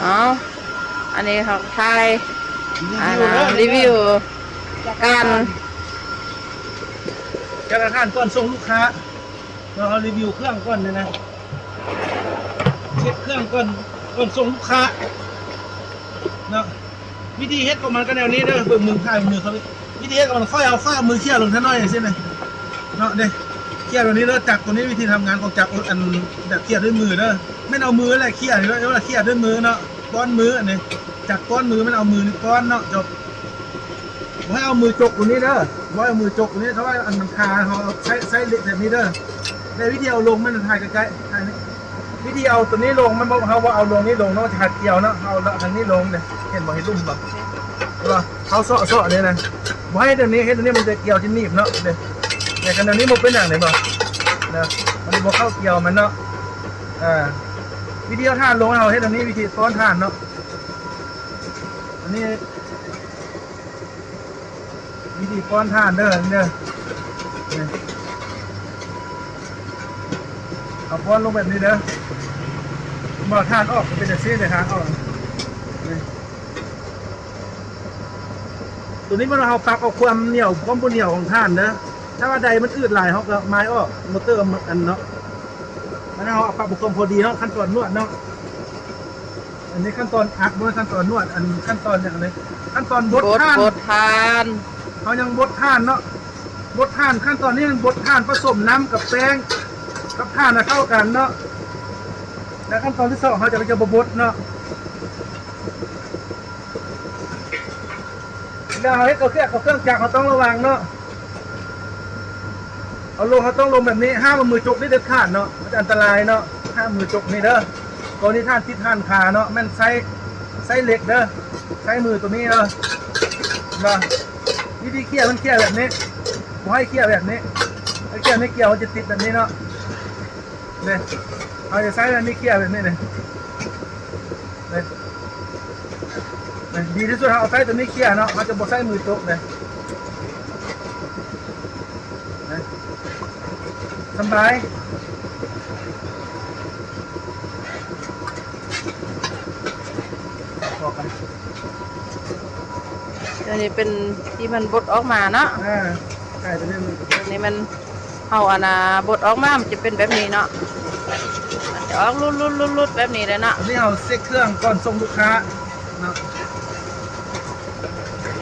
เอาอันนี้เขาทายรีอ่าวิวเด้อรีวิวการจากอาคารก่อนส่งลูกค้าเราเอารีวิวเครื่องก่อนเลยนะเช็คเครื่องก่อนก่อนส่งลูกค้าเนาะวิธีเฮ็ดของมันก็แนวนี้เด้อเบิ่งมือถ่ายมือเขาเลยวิธีเฮ็ดของมันค่อยเอาค่อยเอามือเขี่ยลงท่าน้อยใช่ไหมเนาะเด้ เขี่ยตัวนี้เด้อจักตัวนี้วิธีทำงานของจักอันแบบเขี่ยด้วยมือเด้อไม่เอามือแหละเขี่ยนี่ว่าเขี่ยด้วยมือเนาะก้อนมืออันนี้จักก้อนมือไม่เอามือก้อนเนาะจบบ่เอามือจกตรงนี้เด้อบ่ให้เอามือจกตรงนี้เขาว่าอันมันคาเขาใช้ใช้เหล็กแบบนี้เด้อในวิธีเอาลงมันถ่ายใกล้ๆถ่ายนี่วิธีเอาตัวนี้ลงมันบอกเขาว่าเอาลงนี้ลงเนาะจะหัดเกี่ยวเนาะเอาละทางนี้ลงเนี่ยเห็นบ่เห็นลุ่มบ่เห็นบ่เขาเสาะเสาะเนี่ยนะบ่ให้ตรงนี้เห็นตรงนี้มันจะเกี่ยวที่หนีบเนาะเด้ แต่กันตรงนี้มันเป็นอย่างไรบ่นะมันบ่เข้าเกี่ยวมันเนาะอ่าวิธีเอาท่านลงเอาให้ตรงนี้วิธีซ้อนท่านเนาะอันนี้วิธีป้อนท่านเด้อนี่เด้อนี่เอาป้อนลงแบบนี้เด้อบ่ทานออกมันเป็นจะซีเลยทางออกตัวนี้มันเอาปรับเอาความเหนียวความบนเหนียวของท่านเด้อ ถ้าว่าใดมันอืดหลายเขาก็ไม้ออกมอเตอร์มันอันเนาะมันเอาเอาปรับบุคคลพอดีเนาะขั้นตอนนวดเนาะอันนี้ขั้นตอนอัดด้วยขั้นตอนนวด อันขั้นตอนอย่างไรขั้นตอนบดบดท่านบดทานเขายังบดท่านเนาะบดท่านขั้นตอนนี้มันบดท่านผสมน้ำกับแป้งกับท่านนะเข้ากันเนาะแล้วขั้นตอนที่สองเขาจะไปจะบบดเนาะเวลาเขาเฮ็ดกับเครื่องกับเครื่องจักรเขาต้องระวังเนาะ เอาลงเขาต้องลงแบบนี้ห้ามเอามือจกนี่เด็ดขาดเนาะมันจะอันตรายเนาะห้ามมือจกนี่เด้อตัวนี้ท่านที่ท่านขาเนาะแมันไซไซเหล็กเด้อใช้มือตัวนี้เนาะเนาะวิธีเขี่ยมันเขี่ยแบบนี้ผมให้เขี่ยแบบนี้ถ้เขี่ยไม่เกี่ยวมันจะติดแบบนี้เนาะเนี่ยเอาจะใช้แบบนี้เขี่ยแบบนี้เลยเนี่ยดีที่สุดเอาใช้ตัวนี้เขี่ยเนาะมันจะบดใช้มือโต๊ะเลยเนี่ย สบายพอกันตัวนี้เป็นที่มันบดออกมาเนาะอ่าใช่ตัวนี้มันตัวนี้มันเอาอันน่ะบดออกมา มันจะเป็นแบบนี้เนาะมันจะออกรุดรุดรุดรุดแบบนี้เลยเนาะอันนี้เอาเซ็กเครื่องก่อนส่งลูกค้าเนาะ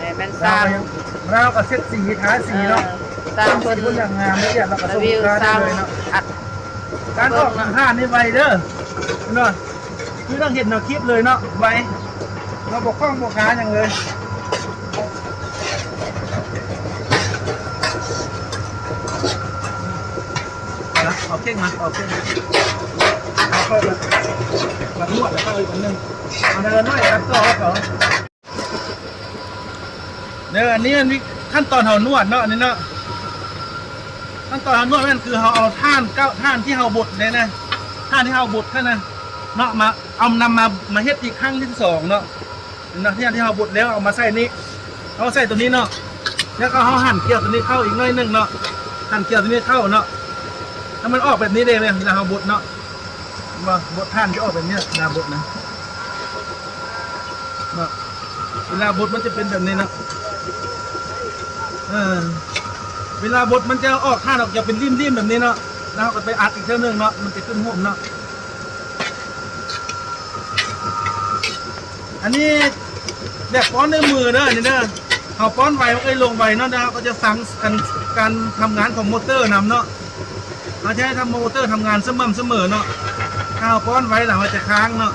นี่เป็นสเราร้างก็ยังเราก็เซ็ตสีท้าสีเนาะ เออ สร้างเพิ่นสีอย่างงามละเอียเราก็รีส่งวิลูวกค้าสร้างเลยเนาะอัดการออกทางห้านี่ไวเด้อเนาะคือต้องเห็นเนาะคลิปเลยเนาะไวเราบอกข้องบอกค้าอย่างเลยเอาละเอาเข่งมาเอาเข่งมาเอาค่อยมาแบบนวดแล้วก็อีกอันหนึงเอาเดินหน่อยครับต่อครับเขาเนี่ยอันนี้มันมีขั้นตอนเขานวดเนาะนนี้เนาะ ขั้นตอนการนวดนั่นคือเราเอาท่านเก้าท่านที่เราบดเลยนะท่านที่เราบดแค่นั้นเนาะมาเอานำมามาเฮ็ดอีกครั้งที่สองเนาะเนาะที่ที่เราบดแล้วเอามาใส่นี้เอาใส่ตัวนี้เนาะแล้วก็เอาหั่นเกลียวตัวนี้เข้าอีกหน่อยหนึงเนาะหั่นเกลียวตัวนี้เข้าเนาะถ้ามันออกแบบนี้เลยเนี่ยเวลาเราบดเนาะว่าบดท่านจะออกแบบนี้เวลาบดนะเนาะเวลาบดมันจะเป็นแบบนี้เนาะเออ เวลาบดมันจะออกท่านออกจะเป็นริมๆแบบนี้เนาะแล้วก็ไปอัดอีกเท่านึงเนาะมันจะขึ้นห่มเนาะอันนี้แบบป้อนด้วยมือเด้อนี่เด้อเขาป้อนไวมันก็ลงไวเนาะนะครับก็จะฟังกันการทำงานของมอเตอร์นำเนาะเราจะให้ทำมอเตอร์ทำงานเสม่ำเสมอเนาะถ้าเอาป้อนไว้หลังมันจะค้างเนาะ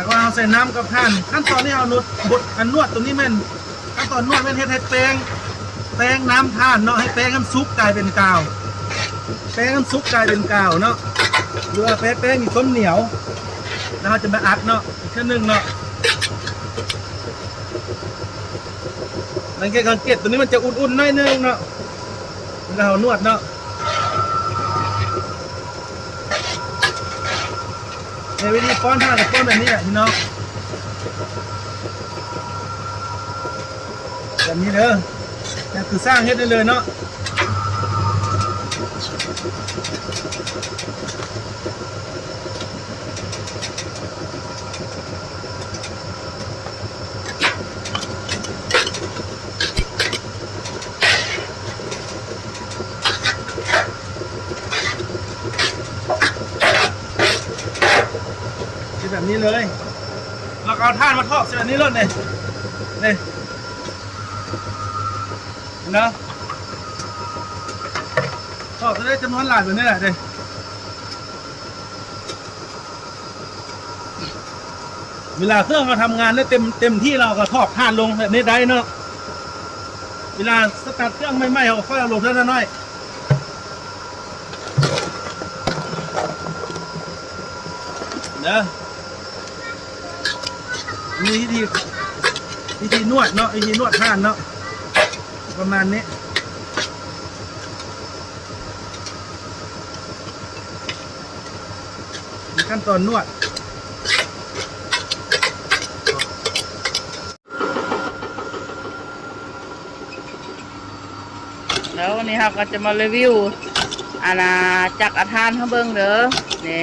แล้วก็เอาใส่น้ำกับท่านขั้นตอนที่เอานวดบดอันนวดตรงนี้แม่นขั้นตอนนวดแม่นเฮ็ดให้แป้งแป้งน้ำท่านเนาะให้แป้งน้ำซุปกลายเป็นกาว แป้งน้ำซุปกลายเป็นกาวเนาะหรือว่าแป้งแป้งมีความเหนียวแล้วเราจะมาอัดเนาะอีกชั้นหนึ่งเนาะสังเกตสังเกตตัวนี้มันจะอุ่นๆหน้อยนึงเนาะเวลาเรานวดเนาะ ในวิธีป้อนท่ากับป้อนแบบนี้แหละพี่น้องแบบนี้เด้อนี่คือสร้างเฮ็ดได้เลยเนาะ นี้เลยเราก็เอาท่านมาทอกเสแบบนี้เลยเนี่ยเนี่ยเห็นไหมทอกจะได้จำนวนหลายแบบนี้แหละเนี่ยเวลาเครื่องเราทำงานได้เต็มเต็มที่เราก็ทอกท่านลงแบบนี้ได้เนาะเวลาสตาร์ทเครื่องไม่ไหม้เราก็ค่อยเอาลงเท่านั้นน้อยเด้อ มีวิธีวิธีนวดเนาะวิธีนวดท่านเนาะประมาณนี้ขั้นตอนนวด แล้ววันนี้ครับก็จะมารีวิวอาณาจักรอาทานเขาเบิ้งเด้อนี่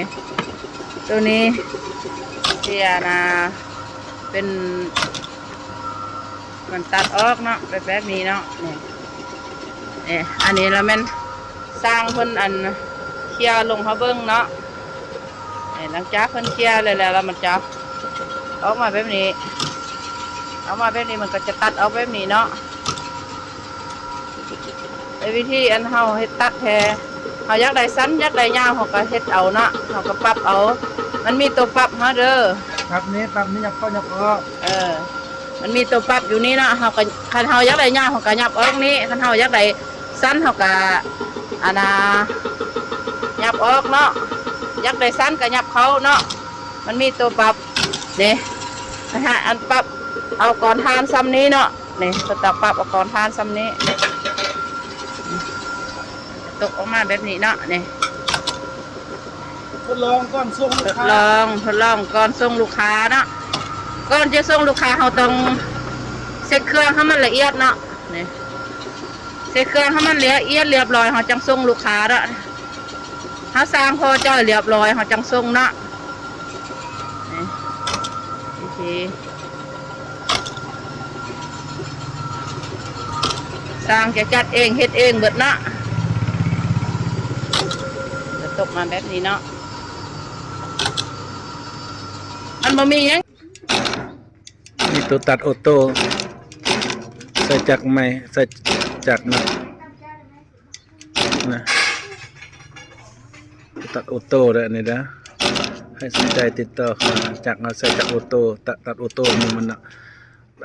ตัวนี้ที่อาณา เป็นมันตัดออกเนาะแบบแบบนี้เนาะนี่นี่อันนี้แล้วแมันสร้างเพิ่นอันเคลียร์ลงเขาเบิ้งเนาะนี่หลังจากเพิ่นเคลียร์เลยแล้วแล้วมันจะออกมาแบบนี้ออกมาแบบนี้มันก็จะตัดออกแบบนี้เนาะไอ้วิธีอันเฮาเฮ็ดตัดแท้เฮาอยากได้สั้นอยากได้ยาวเฮาก็เฮ็ดเอาเนาะเฮาก็ปรับเอา มันมีตัวปรับเฮาเด้อ ครับนี้ปรับนี้ยับเข้ายับออกเออ มันมีตัวปรับอยู่นี่เนาะเฮาก็คันเฮาอยากได้ยาวเฮาก็ยับออกนี้คันเฮาอยากได้สั้นเฮาก็อันน่ะยับออกเนาะยากได้สั้นก็ยับเขาเนาะมันมีตัวปรับเด้นะฮะอันปรับเอาก่อนทานซ้ำนี้เนาะนี่ตัวตับปรับเอาก่อนทานซ้ำนี้ตกออกมาแบบนี้เนาะนี่ ทดลองก้อนส่งทลูกดค้าลองทดลองก่อนส่งลูกค้าเนาะก่อนจะส่งลูกค้าเราต้องเซ็ตเครื่องให้มันละเอียดเนาะนี่เซ็ตเครื่องให้มันละเอียดเรียบร้อยเราจังส่งลูกค้าเนาะถ้าสร้างพอจ้อยเรียบร้อยเราจังส่งเนาะนี่โอเคสร้างจะจัดเองเฮ็ดเองเบิดเนาะจะตกมาแบบนี้เนาะ มันบ่มีหยังมีตัวตัดออโต้ใส่จักรไม่ใส่จักรนะนะตัดออโต้เลยนี่นะให้สนใจติดต่อหาจักรเอาใส่จักรออโต้ตัดตัดออโต้นี่มันนะ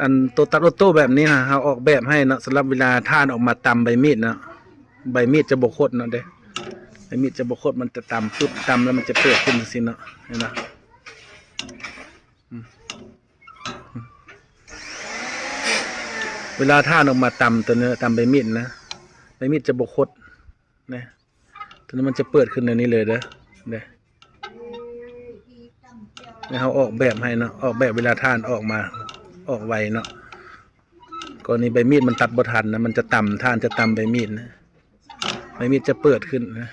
อันตัวตัดออโต้แบบนี้ฮะเราออกแบบให้นะสำหรับเวลาท่านออกมาตำใบมีดนะใบมีดจะบกคดเนาะเด้ใบมีดจะบกคดมันจะตำปุ๊บตำแล้วมันจะเปิดขึ้นสินะเห็นไหม วลาท่านออกมาตำตัวเนื้อตำใบมีดนะใบมีดจะบกคดนะตัวนี้นมันจะเปิดขึ้นในนี้เลยเด้อเด้อนี่เขาออกแบบให้เนาะออกแบบเวลาท่านออกมา ออกไวเนาะกรณีใบมีดมันตัดบทันนะมันจะต่ำท่านจะต่ำใบมีดนะใบมีดจะเปิดขึ้นนะ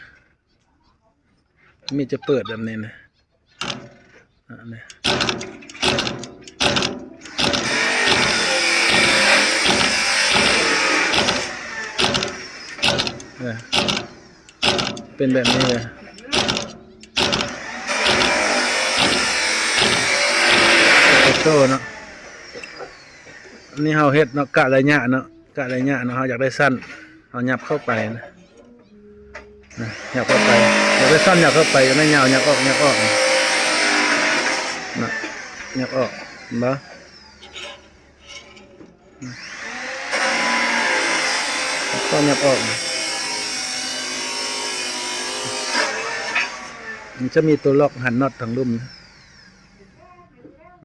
มีดจะเปิดแบบนี้นะอ่านี่ เนี่ยเป็นแบบนี้เลยโต้เนาะนนี้เราเฮ็ดเนาะกะระยะเนาะกะระยะเนาะเราอยากได้สั้นเราหยับเข้าไปนะนะหยับเข้าไปอยากได้สั้นหยับเข้าไปกได้ยาวหยับออกหยับออกนะหยับออกเห็นปะก็หยับออกนะ มัน จะมีตัวล็อกหันน็อตทางลุ่มนะ